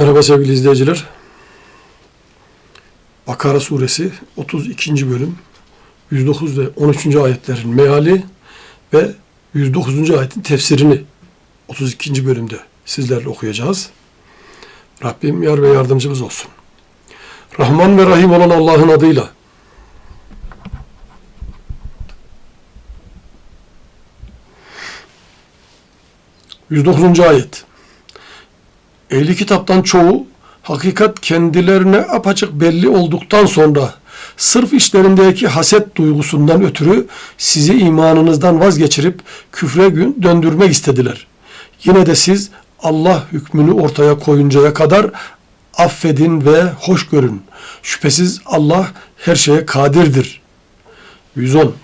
Merhaba sevgili izleyiciler. Bakara suresi 32. bölüm 109 ve 13. ayetlerin meali ve 109. ayetin tefsirini 32. bölümde sizlerle okuyacağız. Rabbim yar ve yardımcımız olsun. Rahman ve Rahim olan Allah'ın adıyla. ...109. ayet. Ehli kitaptan çoğu hakikat kendilerine apaçık belli olduktan sonra sırf işlerindeki haset duygusundan ötürü sizi imanınızdan vazgeçirip küfre gün- döndürmek istediler. Yine de siz Allah hükmünü ortaya koyuncaya kadar affedin ve hoş görün. Şüphesiz Allah her şeye kadirdir. 110.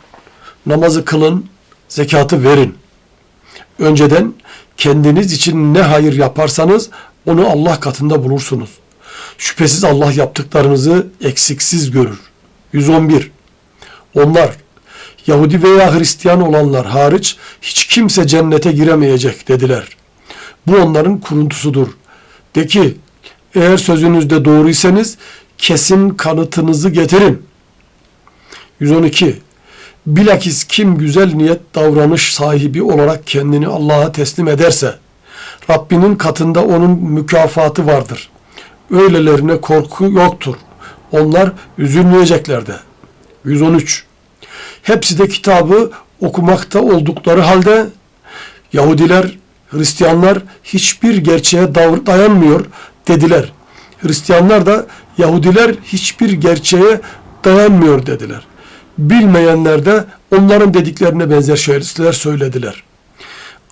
Namazı kılın, zekatı verin. Önceden kendiniz için ne hayır yaparsanız onu Allah katında bulursunuz. Şüphesiz Allah yaptıklarınızı eksiksiz görür. 111. Onlar Yahudi veya Hristiyan olanlar hariç hiç kimse cennete giremeyecek dediler. Bu onların kuruntusudur. De ki eğer sözünüzde doğruysanız kesin kanıtınızı getirin. 112. Bilakis kim güzel niyet davranış sahibi olarak kendini Allah'a teslim ederse, Rabbinin katında onun mükafatı vardır. Öylelerine korku yoktur. Onlar üzülmeyecekler de. 113. Hepsi de kitabı okumakta oldukları halde Yahudiler, Hristiyanlar hiçbir gerçeğe dayanmıyor dediler. Hristiyanlar da Yahudiler hiçbir gerçeğe dayanmıyor dediler. Bilmeyenler de onların dediklerine benzer şeyler söylediler.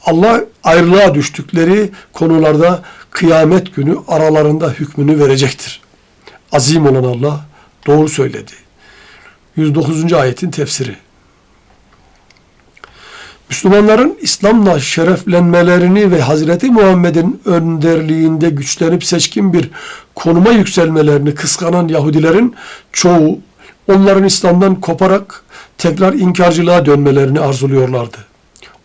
Allah ayrılığa düştükleri konularda kıyamet günü aralarında hükmünü verecektir. Azim olan Allah doğru söyledi. 109. ayetin tefsiri. Müslümanların İslam'la şereflenmelerini ve Hazreti Muhammed'in önderliğinde güçlenip seçkin bir konuma yükselmelerini kıskanan Yahudilerin çoğu onların İslam'dan koparak tekrar inkarcılığa dönmelerini arzuluyorlardı.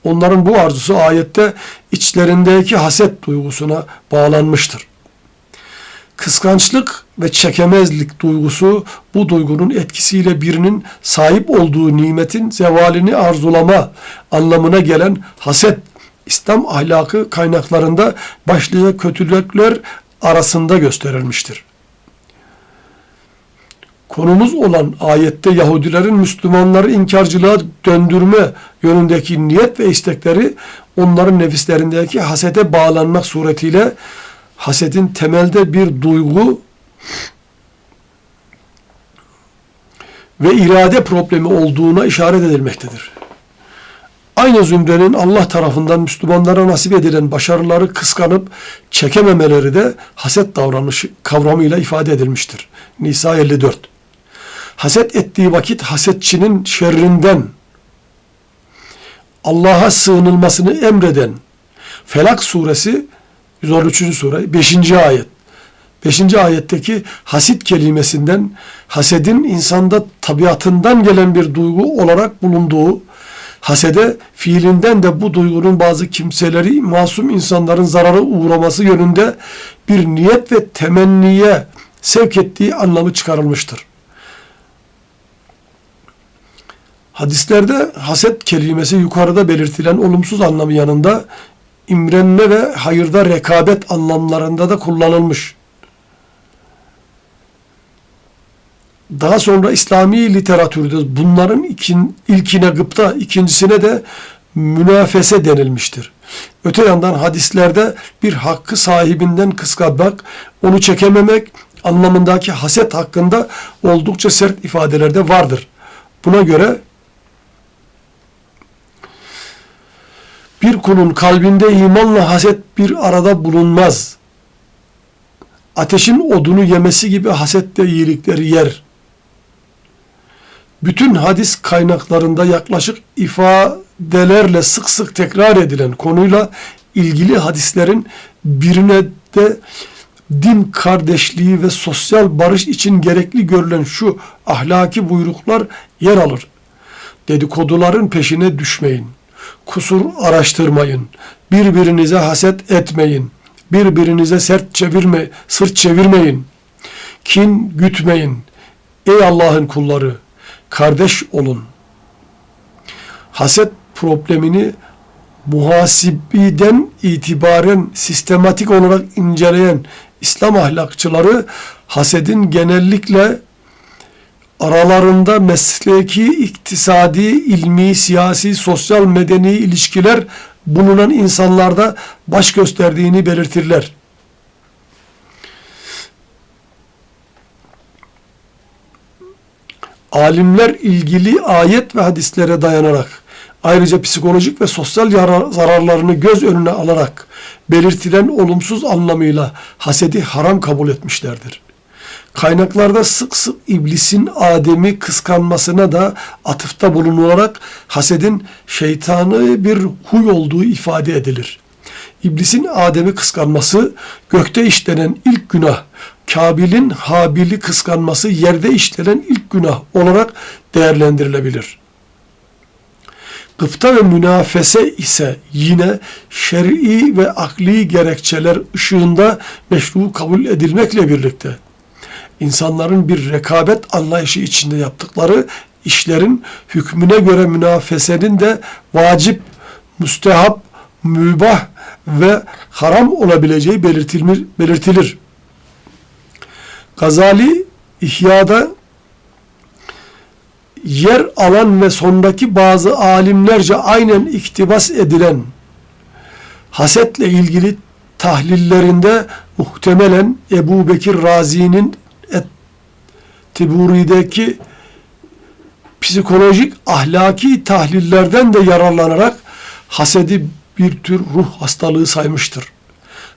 Onların bu arzusu ayette içlerindeki haset duygusuna bağlanmıştır. Kıskançlık ve çekemezlik duygusu bu duygunun etkisiyle birinin sahip olduğu nimetin zevalini arzulama anlamına gelen haset İslam ahlakı kaynaklarında başlıca kötülükler arasında gösterilmiştir. Konumuz olan ayette Yahudilerin Müslümanları inkarcılığa döndürme yönündeki niyet ve istekleri onların nefislerindeki hasete bağlanmak suretiyle hasetin temelde bir duygu ve irade problemi olduğuna işaret edilmektedir. Aynı zümrenin Allah tarafından Müslümanlara nasip edilen başarıları kıskanıp çekememeleri de haset davranışı kavramıyla ifade edilmiştir. Nisa 54 Haset ettiği vakit hasetçinin şerrinden Allah'a sığınılmasını emreden Felak suresi 113. sure 5. ayet. 5. ayetteki hasit kelimesinden hasedin insanda tabiatından gelen bir duygu olarak bulunduğu hasede fiilinden de bu duygunun bazı kimseleri masum insanların zarara uğraması yönünde bir niyet ve temenniye sevk ettiği anlamı çıkarılmıştır. Hadislerde haset kelimesi yukarıda belirtilen olumsuz anlamı yanında imrenme ve hayırda rekabet anlamlarında da kullanılmış. Daha sonra İslami literatürde bunların ikin, ilkine gıpta, ikincisine de münafese denilmiştir. Öte yandan hadislerde bir hakkı sahibinden kıskanmak, onu çekememek anlamındaki haset hakkında oldukça sert ifadeler de vardır. Buna göre Bir kulun kalbinde imanla haset bir arada bulunmaz. Ateşin odunu yemesi gibi haset de iyilikleri yer. Bütün hadis kaynaklarında yaklaşık ifadelerle sık sık tekrar edilen konuyla ilgili hadislerin birine de din kardeşliği ve sosyal barış için gerekli görülen şu ahlaki buyruklar yer alır. Dedikoduların peşine düşmeyin kusur araştırmayın. Birbirinize haset etmeyin. Birbirinize sert çevirme, sırt çevirmeyin. Kin gütmeyin. Ey Allah'ın kulları, kardeş olun. Haset problemini muhasibiden itibaren sistematik olarak inceleyen İslam ahlakçıları hasedin genellikle aralarında mesleki, iktisadi, ilmi, siyasi, sosyal, medeni ilişkiler bulunan insanlarda baş gösterdiğini belirtirler. Alimler ilgili ayet ve hadislere dayanarak ayrıca psikolojik ve sosyal zararlarını göz önüne alarak belirtilen olumsuz anlamıyla hasedi haram kabul etmişlerdir. Kaynaklarda sık sık iblisin Adem'i kıskanmasına da atıfta bulunularak hasedin şeytanı bir huy olduğu ifade edilir. İblisin Adem'i kıskanması gökte işlenen ilk günah, Kabil'in Habil'i kıskanması yerde işlenen ilk günah olarak değerlendirilebilir. Gıpta ve münafese ise yine şer'i ve akli gerekçeler ışığında meşru kabul edilmekle birlikte insanların bir rekabet anlayışı içinde yaptıkları işlerin hükmüne göre münafesenin de vacip, müstehap, mübah ve haram olabileceği belirtilir. belirtilir. Gazali İhya'da yer alan ve sondaki bazı alimlerce aynen iktibas edilen hasetle ilgili tahlillerinde muhtemelen Ebu Bekir Razi'nin Tiburi'deki psikolojik ahlaki tahlillerden de yararlanarak hasedi bir tür ruh hastalığı saymıştır.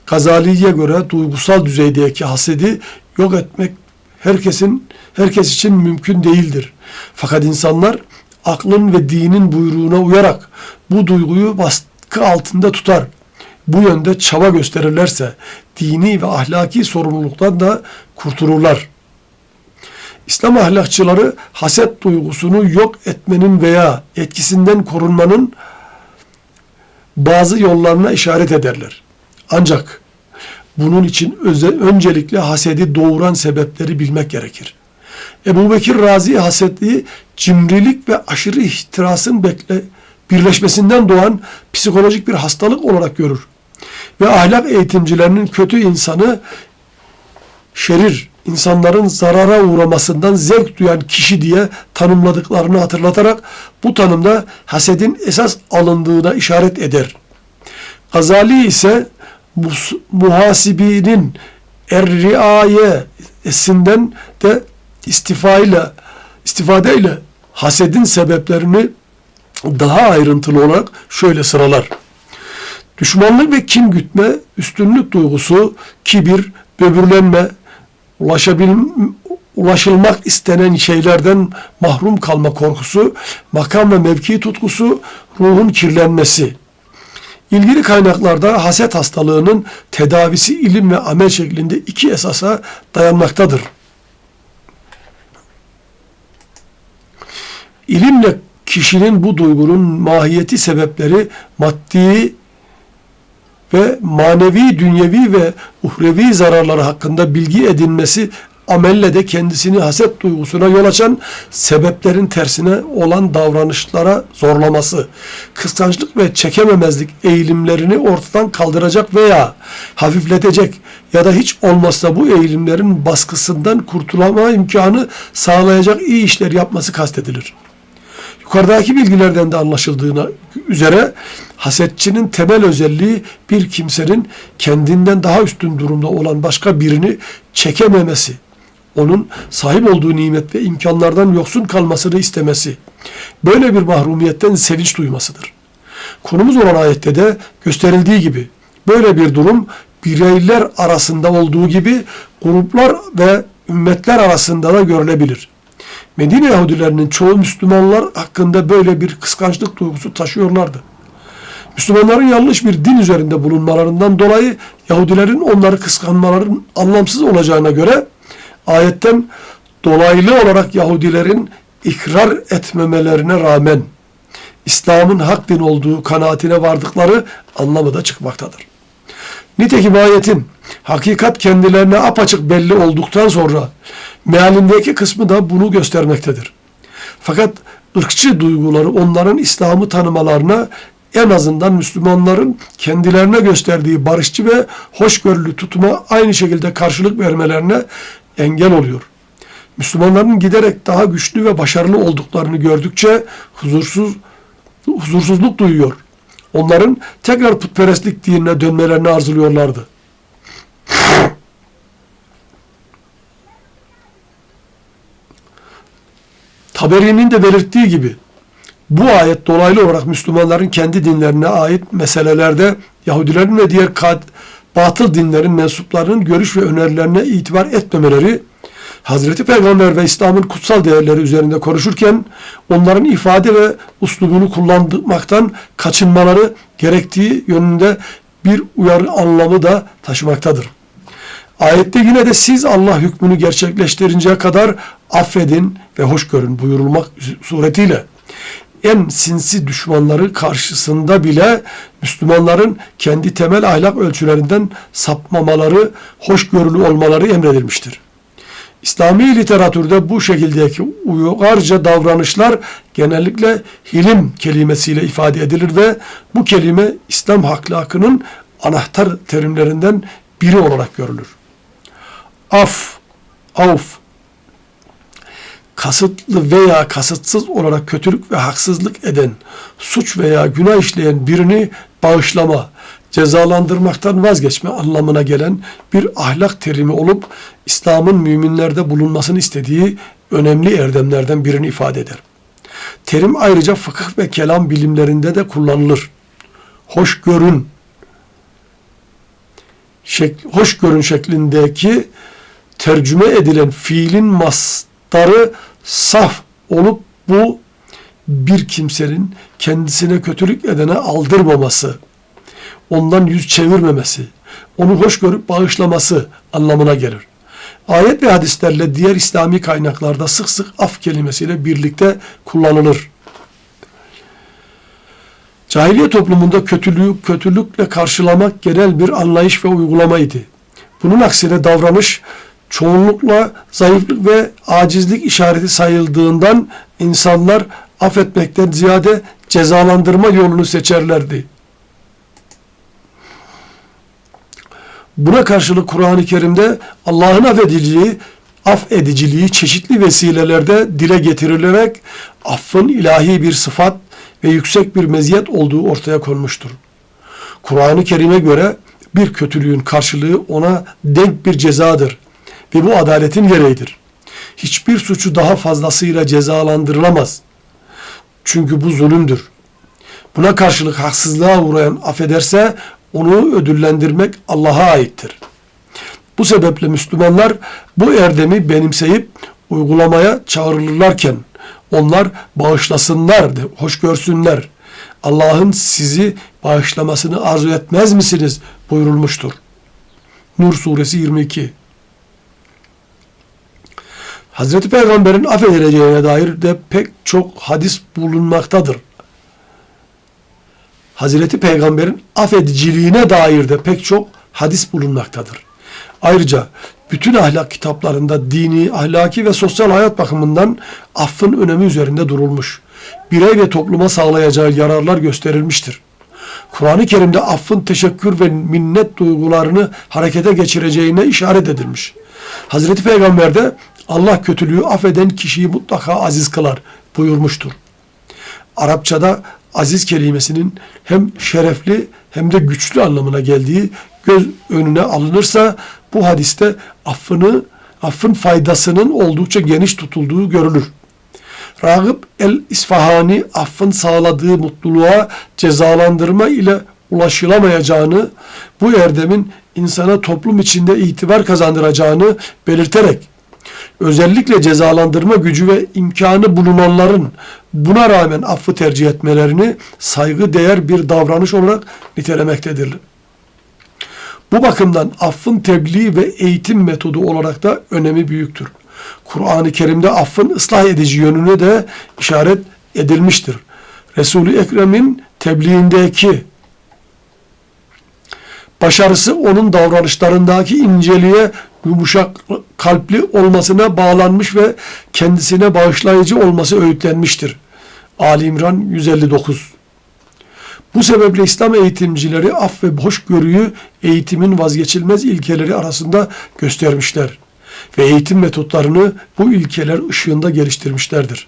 Gazali'ye göre duygusal düzeydeki hasedi yok etmek herkesin herkes için mümkün değildir. Fakat insanlar aklın ve dinin buyruğuna uyarak bu duyguyu baskı altında tutar. Bu yönde çaba gösterirlerse dini ve ahlaki sorumluluktan da kurtulurlar. İslam ahlakçıları haset duygusunu yok etmenin veya etkisinden korunmanın bazı yollarına işaret ederler. Ancak bunun için öncelikle hasedi doğuran sebepleri bilmek gerekir. Ebu Bekir Razi hasetliği cimrilik ve aşırı ihtirasın bekle, birleşmesinden doğan psikolojik bir hastalık olarak görür. Ve ahlak eğitimcilerinin kötü insanı şerir, insanların zarara uğramasından zevk duyan kişi diye tanımladıklarını hatırlatarak bu tanımda hasedin esas alındığına işaret eder. Gazali ise muhasibinin er-riayesinden de istifayla istifadeyle hasedin sebeplerini daha ayrıntılı olarak şöyle sıralar. Düşmanlık ve kin gütme, üstünlük duygusu, kibir, böbürlenme, ulaşılmak istenen şeylerden mahrum kalma korkusu, makam ve mevki tutkusu, ruhun kirlenmesi. İlgili kaynaklarda haset hastalığının tedavisi ilim ve amel şeklinde iki esasa dayanmaktadır. İlimle kişinin bu duygunun mahiyeti sebepleri maddi ve manevi, dünyevi ve uhrevi zararları hakkında bilgi edinmesi amelle de kendisini haset duygusuna yol açan sebeplerin tersine olan davranışlara zorlaması, kıskançlık ve çekememezlik eğilimlerini ortadan kaldıracak veya hafifletecek ya da hiç olmazsa bu eğilimlerin baskısından kurtulama imkanı sağlayacak iyi işler yapması kastedilir. Yukarıdaki bilgilerden de anlaşıldığına üzere hasetçinin temel özelliği bir kimsenin kendinden daha üstün durumda olan başka birini çekememesi, onun sahip olduğu nimet ve imkanlardan yoksun kalmasını istemesi, böyle bir mahrumiyetten sevinç duymasıdır. Konumuz olan ayette de gösterildiği gibi böyle bir durum bireyler arasında olduğu gibi gruplar ve ümmetler arasında da görülebilir. Medine Yahudilerinin çoğu Müslümanlar hakkında böyle bir kıskançlık duygusu taşıyorlardı. Müslümanların yanlış bir din üzerinde bulunmalarından dolayı Yahudilerin onları kıskanmaların anlamsız olacağına göre ayetten dolaylı olarak Yahudilerin ikrar etmemelerine rağmen İslam'ın hak din olduğu kanaatine vardıkları anlamı da çıkmaktadır. Nitekim ayetin hakikat kendilerine apaçık belli olduktan sonra mealindeki kısmı da bunu göstermektedir. Fakat ırkçı duyguları onların İslam'ı tanımalarına en azından Müslümanların kendilerine gösterdiği barışçı ve hoşgörülü tutuma aynı şekilde karşılık vermelerine engel oluyor. Müslümanların giderek daha güçlü ve başarılı olduklarını gördükçe huzursuz huzursuzluk duyuyor. Onların tekrar putperestlik dinine dönmelerini arzuluyorlardı. Taberi'nin de belirttiği gibi bu ayet dolaylı olarak Müslümanların kendi dinlerine ait meselelerde Yahudilerin ve diğer batıl dinlerin mensuplarının görüş ve önerilerine itibar etmemeleri, Hazreti Peygamber ve İslam'ın kutsal değerleri üzerinde konuşurken onların ifade ve uslubunu kullanmaktan kaçınmaları gerektiği yönünde bir uyarı anlamı da taşımaktadır. Ayette yine de siz Allah hükmünü gerçekleştirinceye kadar affedin ve hoş görün buyurulmak suretiyle en sinsi düşmanları karşısında bile Müslümanların kendi temel ahlak ölçülerinden sapmamaları, hoşgörülü olmaları emredilmiştir. İslami literatürde bu şekildeki uygarca davranışlar genellikle hilim kelimesiyle ifade edilir ve bu kelime İslam ahlakının anahtar terimlerinden biri olarak görülür. Af, avf, kasıtlı veya kasıtsız olarak kötülük ve haksızlık eden, suç veya günah işleyen birini bağışlama, cezalandırmaktan vazgeçme anlamına gelen bir ahlak terimi olup İslam'ın müminlerde bulunmasını istediği önemli erdemlerden birini ifade eder. Terim ayrıca fıkıh ve kelam bilimlerinde de kullanılır. Hoş görün, şek, hoş görün şeklindeki tercüme edilen fiilin mastarı saf olup bu bir kimsenin kendisine kötülük edene aldırmaması, ondan yüz çevirmemesi, onu hoş görüp bağışlaması anlamına gelir. Ayet ve hadislerle diğer İslami kaynaklarda sık sık af kelimesiyle birlikte kullanılır. Cahiliye toplumunda kötülüğü kötülükle karşılamak genel bir anlayış ve uygulamaydı. Bunun aksine davranış çoğunlukla zayıflık ve acizlik işareti sayıldığından insanlar affetmekten ziyade cezalandırma yolunu seçerlerdi. Buna karşılık Kur'an-ı Kerim'de Allah'ın affediciliği, affediciliği çeşitli vesilelerde dile getirilerek affın ilahi bir sıfat ve yüksek bir meziyet olduğu ortaya konmuştur. Kur'an-ı Kerim'e göre bir kötülüğün karşılığı ona denk bir cezadır ve bu adaletin gereğidir. Hiçbir suçu daha fazlasıyla cezalandırılamaz. Çünkü bu zulümdür. Buna karşılık haksızlığa uğrayan affederse onu ödüllendirmek Allah'a aittir. Bu sebeple Müslümanlar bu erdemi benimseyip uygulamaya çağrılırlarken onlar bağışlasınlar, hoş görsünler. Allah'ın sizi bağışlamasını arzu etmez misiniz buyurulmuştur. Nur suresi 22 Hazreti Peygamber'in affedileceğine dair de pek çok hadis bulunmaktadır. Hazreti Peygamber'in affediciliğine dair de pek çok hadis bulunmaktadır. Ayrıca bütün ahlak kitaplarında dini, ahlaki ve sosyal hayat bakımından affın önemi üzerinde durulmuş. Birey ve topluma sağlayacağı yararlar gösterilmiştir. Kur'an-ı Kerim'de affın teşekkür ve minnet duygularını harekete geçireceğine işaret edilmiş. Hazreti Peygamber de Allah kötülüğü affeden kişiyi mutlaka aziz kılar buyurmuştur. Arapçada aziz kelimesinin hem şerefli hem de güçlü anlamına geldiği göz önüne alınırsa bu hadiste affını, affın faydasının oldukça geniş tutulduğu görülür. Ragıp el-İsfahani affın sağladığı mutluluğa cezalandırma ile ulaşılamayacağını, bu erdemin insana toplum içinde itibar kazandıracağını belirterek özellikle cezalandırma gücü ve imkanı bulunanların buna rağmen affı tercih etmelerini saygı değer bir davranış olarak nitelemektedir. Bu bakımdan affın tebliğ ve eğitim metodu olarak da önemi büyüktür. Kur'an-ı Kerim'de affın ıslah edici yönünü de işaret edilmiştir. Resul-i Ekrem'in tebliğindeki Başarısı onun davranışlarındaki inceliğe, yumuşak kalpli olmasına bağlanmış ve kendisine bağışlayıcı olması öğütlenmiştir. Ali İmran 159 bu sebeple İslam eğitimcileri af ve hoşgörüyü eğitimin vazgeçilmez ilkeleri arasında göstermişler ve eğitim metotlarını bu ilkeler ışığında geliştirmişlerdir.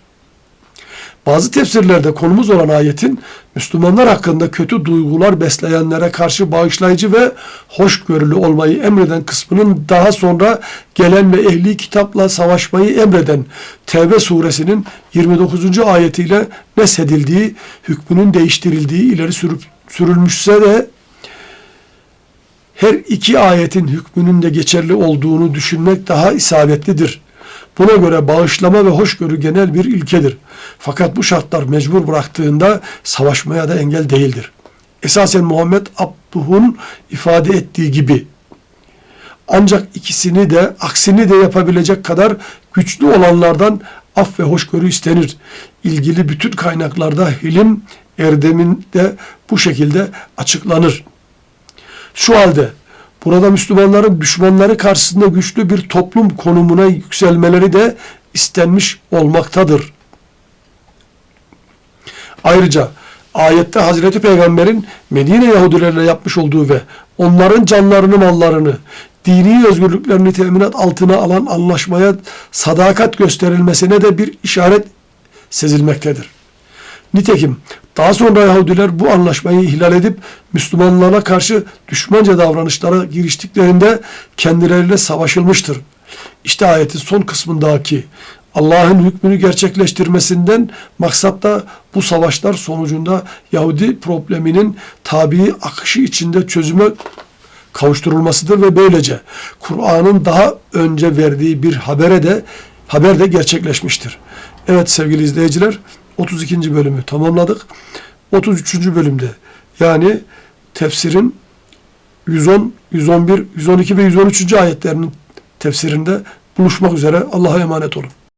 Bazı tefsirlerde konumuz olan ayetin Müslümanlar hakkında kötü duygular besleyenlere karşı bağışlayıcı ve hoşgörülü olmayı emreden kısmının daha sonra gelen ve ehli kitapla savaşmayı emreden Tevbe suresinin 29. ayetiyle nesedildiği, hükmünün değiştirildiği ileri sürüp, sürülmüşse de her iki ayetin hükmünün de geçerli olduğunu düşünmek daha isabetlidir. Buna göre bağışlama ve hoşgörü genel bir ilkedir. Fakat bu şartlar mecbur bıraktığında savaşmaya da engel değildir. Esasen Muhammed Abduh'un ifade ettiği gibi ancak ikisini de aksini de yapabilecek kadar güçlü olanlardan af ve hoşgörü istenir. İlgili bütün kaynaklarda hilim erdemin de bu şekilde açıklanır. Şu halde burada Müslümanların düşmanları karşısında güçlü bir toplum konumuna yükselmeleri de istenmiş olmaktadır. Ayrıca ayette Hazreti Peygamber'in Medine Yahudilerine yapmış olduğu ve onların canlarını, mallarını, dini özgürlüklerini teminat altına alan anlaşmaya sadakat gösterilmesine de bir işaret sezilmektedir. Nitekim daha sonra Yahudiler bu anlaşmayı ihlal edip Müslümanlara karşı düşmanca davranışlara giriştiklerinde kendileriyle savaşılmıştır. İşte ayetin son kısmındaki Allah'ın hükmünü gerçekleştirmesinden maksat da bu savaşlar sonucunda Yahudi probleminin tabii akışı içinde çözüme kavuşturulmasıdır ve böylece Kur'an'ın daha önce verdiği bir habere de haber de gerçekleşmiştir. Evet sevgili izleyiciler 32. bölümü tamamladık. 33. bölümde yani tefsirin 110, 111, 112 ve 113. ayetlerinin tefsirinde buluşmak üzere. Allah'a emanet olun.